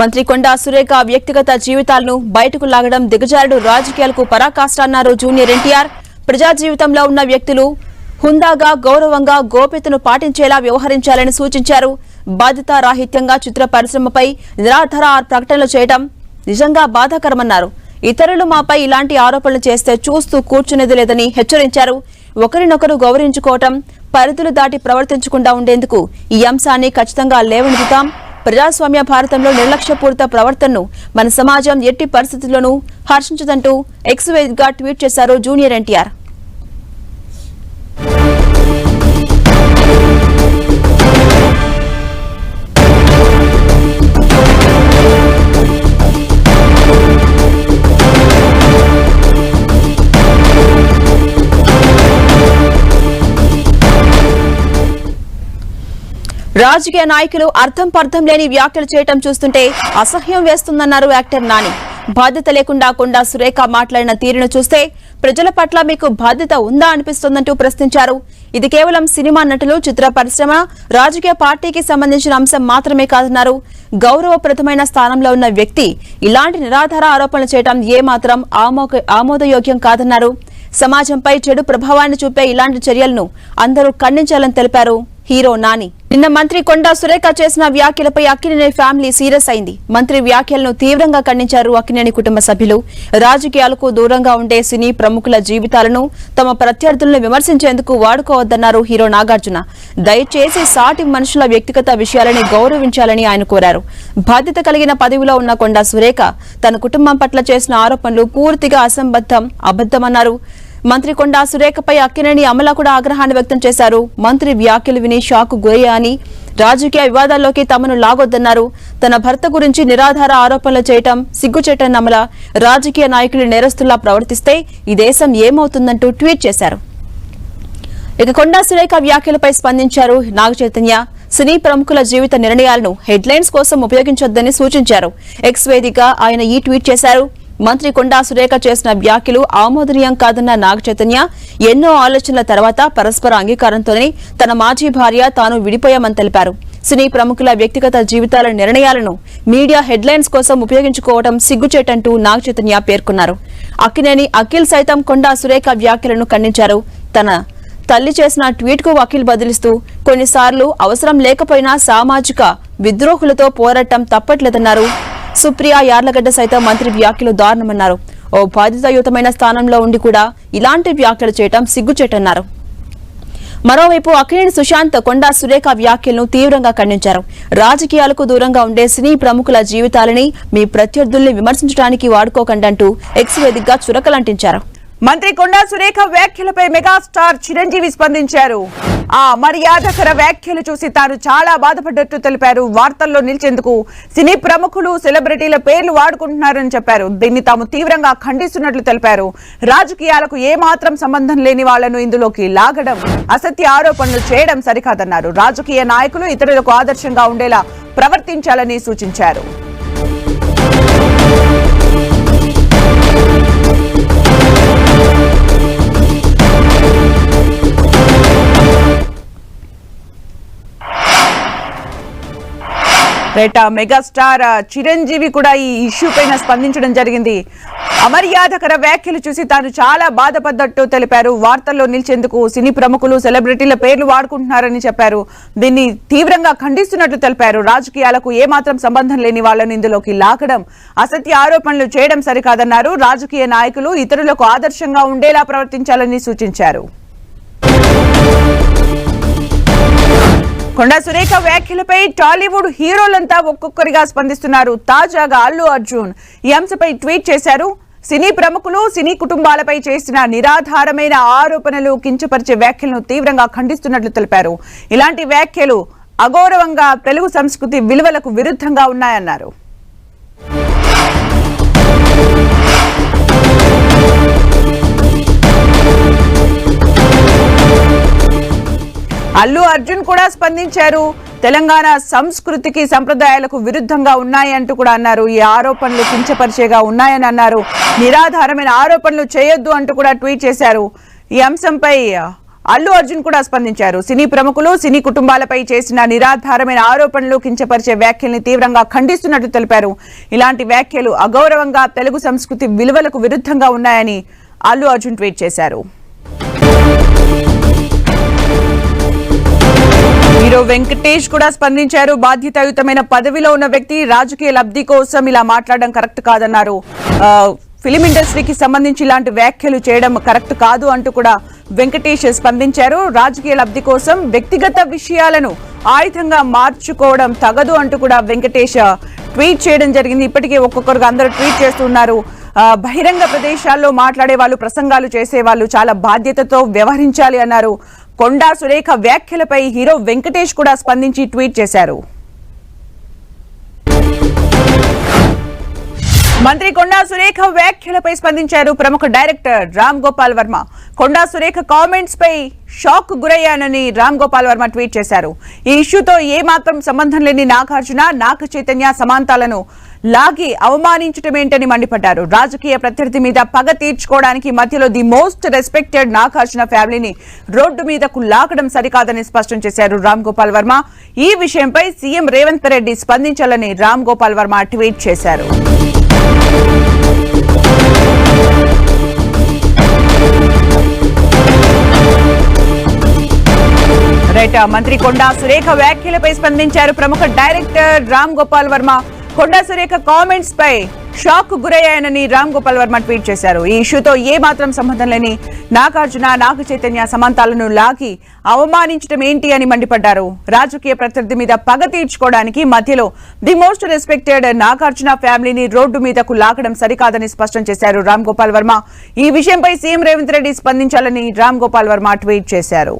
మంత్రి కొండా సురేఖ వ్యక్తిగత జీవితాలను బయటకు లాగడం దిగజారుడు రాజకీయాలకు పరాకాష్ట అన్నారు జూనియర్ ఎన్టీఆర్. ప్రజా జీవితంలో ఉన్న వ్యక్తులు హుందాగా గౌరవంగా గోప్యతను పాటించేలా వ్యవహరించాలని సూచించారు. బాధ్యతారాహిత్యంగా చిత్ర పరిశ్రమపై నిరాధార ప్రకటనలు చేయడం నిజంగా బాధాకరమన్నారు. ఇతరులు మాపై ఇలాంటి ఆరోపణలు చేస్తే చూస్తూ కూర్చునేది లేదని హెచ్చరించారు. ఒకరినొకరు గౌరవించుకోవటం పరిధులు దాటి ప్రవర్తించకుండా ఉండేందుకు ఈ అంశాన్ని ఖచ్చితంగా లేవనెత్తుతాం. ప్రజాస్వామ్య భారతంలో నిర్లక్ష్యపూరిత ప్రవర్తనను మన సమాజం ఎట్టి పరిస్థితుల్లోనూ హర్షించదంటూ ఎక్స్గా ట్వీట్ చేశారు జూనియర్ ఎన్టీఆర్. రాజకీయ నాయకులు అర్థం పర్థం లేని వ్యాఖ్యలు చేయటం చూస్తుంటే అసహ్యం వేస్తుందన్నారు యాక్టర్ నాని. బాధ్యత లేకుండా కొండా సురేఖ మాట్లాడిన తీరును చూస్తే ప్రజల పట్ల మీకు బాధ్యత ఉందా అనిపిస్తోందంటూ ప్రశ్నించారు. ఇది కేవలం సినిమా నటులు చిత్ర పరిశ్రమ రాజకీయ పార్టీకి సంబంధించిన అంశం మాత్రమే కాదన్నారు. గౌరవప్రదమైన స్థానంలో ఉన్న వ్యక్తి ఇలాంటి నిరాధార ఆరోపణలు చేయడం ఏమాత్రం ఆమోదయోగ్యం కాదన్నారు. సమాజంపై చెడు ప్రభావాన్ని చూపే ఇలాంటి చర్యలను అందరూ ఖండించాలని తెలిపారు హీరో నాని. నిన్న మంత్రి కొండా సురేఖ చేసిన వ్యాఖ్యలపై అక్కినేని ఫ్యామిలీ సీరియస్ అయింది. మంత్రి వ్యాఖ్యలను తీవ్రంగా ఖండించారు అక్కినేని కుటుంబ సభ్యులు. రాజకీయాలకు దూరంగా ఉండే సినీ ప్రముఖుల జీవితాలను తమ ప్రత్యర్థులను విమర్శించేందుకు వాడుకోవద్దన్నారు హీరో నాగార్జున. దయచేసి సాటి మనుషుల వ్యక్తిగత విషయాలని గౌరవించాలని ఆయన కోరారు. బాధ్యత కలిగిన పదవిలో ఉన్న కొండా సురేఖ తన కుటుంబం పట్ల చేసిన ఆరోపణలు పూర్తిగా అసంబద్ధం అబద్దమన్నారు మంత్రి కొండా సురేఖపై అక్కినేని అమల కూడా ఆగ్రహాన్ని వ్యక్తం చేశారు. మంత్రి వ్యాఖ్యలు విని షాక్ గురయ్యాని రాజకీయ వివాదాల్లోకి తమను లాగొద్దన్నారు. తన భర్త గురించి నిరాధార ఆరోపణలు చేయటం సిగ్గుచేటన్న అమల రాజకీయ నాయకులు నేరస్తుల్లా ప్రవర్తిస్తే ఈ దేశం ఏమవుతుందంటూ ట్వీట్ చేశారు. ఇక కొండా సురేఖ వ్యాఖ్యలపై స్పందించారు నాగ చైతన్య. సినీ ప్రముఖుల జీవిత నిర్ణయాలను హెడ్లైన్స్ కోసం ఉపయోగించొద్దని సూచించారు. ఎక్స్ వేదిక ఆయన ఈ ట్వీట్ చేశారు. మంత్రి కొండా సురేఖ చేసిన వ్యాఖ్యలు ఆమోదనీయం కాదన్న నాగ చైతన్య ఎన్నో ఆలోచనల తర్వాత పరస్పర అంగీకారంతోనే తన మాజీ భార్య తాను విడిపోయామని తెలిపారు. సినీ ప్రముఖుల వ్యక్తిగత జీవితాల నిర్ణయాలను మీడియా హెడ్లైన్స్ కోసం ఉపయోగించుకోవడం సిగ్గుచేటంటూ నాగ చైతన్య పేర్కొన్నారు. అక్కినేని అఖిల్ సైతం కొండా సురేఖ వ్యాఖ్యలను ఖండించారు. తన తల్లి చేసిన ట్వీట్కు అఖిల్ బదిలిస్తూ కొన్నిసార్లు అవసరం లేకపోయినా సామాజిక విద్రోహులతో పోరాటం తప్పట్లేదన్నారు సుప్రియ యార్లగడ్డ సైతం మంత్రి వ్యాఖ్యలు దారుణమన్నారు. ఓ బాధ్యతాయుతమైన స్థానంలో ఉండి కూడా ఇలాంటి వ్యాఖ్యలు చేయటం సిగ్గుచేటన్నారు. మరోవైపు అక్కినేని సుశాంత్ కొండా సురేఖ వ్యాఖ్యలను తీవ్రంగా ఖండించారు. రాజకీయాలకు దూరంగా ఉండే సినీ ప్రముఖుల జీవితాలని మీ ప్రత్యర్థుల్ని విమర్శించడానికి వాడుకోకండంటూ ఎక్స్ వేదికగా చురకలంటించారు. మంత్రి కొండా సురేఖ వ్యాఖ్యలపై మెగాస్టార్ చిరంజీవి స్పందించారు. ఆ మర్యాదకర వ్యాఖ్యలు చూసి తాను చాలా బాధపడ్డట్టు తెలిపారు. వార్తల్లో నిలిచేందుకు సినీ ప్రముఖులు సెలబ్రిటీల పేర్లు వాడుకుంటున్నారని చెప్పారు. దీన్ని తాము తీవ్రంగా ఖండిస్తున్నట్లు తెలిపారు. రాజకీయాలకు ఏమాత్రం సంబంధం లేని వాళ్ళను ఇందులోకి లాగడం అసత్య ఆరోపణలు చేయడం సరికాదన్నారు. రాజకీయ నాయకులు ఇతరులకు ఆదర్శంగా ఉండేలా ప్రవర్తించాలని సూచించారు. రైట్ మెగాస్టార్ చిరంజీవి కూడా ఈ ఇష్యూ పైన స్పందించడం జరిగింది. అమర్యాదకర వ్యాఖ్యలు చూసి తాను చాలా బాధపడ్డట్టు తెలిపారు. వార్తల్లో నిలిచేందుకు సినీ ప్రముఖులు సెలబ్రిటీల పేర్లు వాడుకుంటున్నారని చెప్పారు. దీన్ని తీవ్రంగా ఖండిస్తున్నట్లు తెలిపారు. రాజకీయాలకు ఏమాత్రం సంబంధం లేని వాళ్ళను ఇందులోకి లాగడం అసత్య ఆరోపణలు చేయడం సరికాదన్నారు. రాజకీయ నాయకులు ఇతరులకు ఆదర్శంగా ఉండేలా ప్రవర్తించాలని సూచించారు. కొండా సురేఖ వ్యాఖ్యలపై టాలీవుడ్ హీరోలంతా ఒక్కొక్కరిగా స్పందిస్తున్నారు. తాజాగా అల్లు అర్జున్ ఈ అంశపై ట్వీట్ చేశారు. సినీ ప్రముఖులు సినీ కుటుంబాలపై చేసిన నిరాధారమైన ఆరోపణలు కించపరిచే వ్యాఖ్యలను తీవ్రంగా ఖండిస్తున్నట్లు తెలిపారు. ఇలాంటి వ్యాఖ్యలు అగౌరవంగా తెలుగు సంస్కృతి విలువలకు విరుద్ధంగా ఉన్నాయన్నారు. అల్లు అర్జున్ కూడా స్పందించారు. తెలంగాణ సంస్కృతికి సంప్రదాయాలకు విరుద్ధంగా ఉన్నాయి అంటూ కూడా అన్నారు. ఈ ఆరోపణలు కించపరిచేగా ఉన్నాయని అన్నారు. నిరాధారమైన ఆరోపణలు చేయొద్దు అంటూ కూడా ట్వీట్ చేశారు. ఈ అంశంపై అల్లు అర్జున్ కూడా స్పందించారు. సినీ ప్రముఖులు సినీ కుటుంబాలపై చేసిన నిరాధారమైన ఆరోపణలు కించపరిచే వ్యాఖ్యల్ని తీవ్రంగా ఖండిస్తున్నట్లు తెలిపారు. ఇలాంటి వ్యాఖ్యలు అగౌరవంగా తెలుగు సంస్కృతి విలువలకు విరుద్ధంగా ఉన్నాయని అల్లు అర్జున్ ట్వీట్ చేశారు. హీరో వెంకటేష్ కూడా స్పందించారు. బాధ్యతాయుతమైన పదవిలో ఉన్న వ్యక్తి రాజకీయ లబ్ధి కోసం ఇలా మాట్లాడడం కరెక్ట్ కాదన్నారు. ఫిలిం ఇండస్ట్రీకి సంబంధించి ఇలాంటి వ్యాఖ్యలు చేయడం కరెక్ట్ కాదు అంటూ కూడా వెంకటేష్ స్పందించారు. రాజకీయ లబ్ధి కోసం వ్యక్తిగత విషయాలను ఆయుధంగా మార్చుకోవడం తగదు అంటూ కూడా వెంకటేష్ ట్వీట్ చేయడం జరిగింది. ఇప్పటికే ఒక్కొక్కరుగా అందరూ ట్వీట్ చేస్తున్నారు. బహిరంగ ప్రదేశాల్లో మాట్లాడే వాళ్ళు ప్రసంగాలు చేసే వాళ్ళు చాలా బాధ్యతతో వ్యవహరించాలి అన్నారు. కొండా సురేఖ వ్యాఖ్యలపై హీరో వెంకటేష్ కూడా స్పందించి ట్వీట్ చేశారు. మంత్రి కొండా సురేఖ వ్యాఖ్యలపై స్పందించారు ప్రముఖ డైరెక్టర్ రామ్ గోపాల్ వర్మ. కొండా సురేఖ కామెంట్స్ పై షాక్ గురయ్యానని రామ్ గోపాల్ వర్మ ట్వీట్ చేశారు. ఈ ఇష్యూతో ఏ మాత్రం సంబంధం లేని నాగార్జున నాగ చైతన్య సమాంతాలను లాగి అవమానించటమేంటని మండిపడ్డారు. రాజకీయ ప్రత్యర్థి మీద పగ తీర్చుకోవడానికి మధ్యలో ది మోస్ట్ రెస్పెక్టెడ్ నాగార్జున ఫ్యామిలీని రోడ్డు మీదకు లాగడం సరికాదని స్పష్టం చేశారు రామ్ గోపాల్ వర్మ. ఈ విషయంపై సీఎం రేవంత్ రెడ్డి స్పందించాలని రామ్ గోపాల్ వర్మ ట్వీట్ చేశారు. రైట్ మంత్రి కొండా సురేఖ వ్యాఖ్యలపై స్పందించారు ప్రముఖ డైరెక్టర్ రామ్ గోపాల్ వర్మ. కొండా సురేఖ కామెంట్స్ పై షాక్ గురయ్యాయనని రామ్ గోపాల్ వర్మ ట్వీట్ చేశారు. ఈ ఇష్యూతో ఏ మాత్రం సంబంధం లేని నాగార్జున నాగ చైతన్య సమంతాలను లాగి అవమానించడం ఏంటి అని మండిపడ్డారు. రాజకీయ ప్రత్యర్థి మీద పగ తీర్చుకోవడానికి మధ్యలో ది మోస్ట్ రెస్పెక్టెడ్ నాగార్జున ఫ్యామిలీని రోడ్డు మీదకు లాగడం సరికాదని స్పష్టం చేశారు రామ్ గోపాల్ వర్మ. ఈ విషయంపై సీఎం రేవంత్ రెడ్డి స్పందించాలని రామ్ గోపాల్ వర్మ ట్వీట్ చేశారు.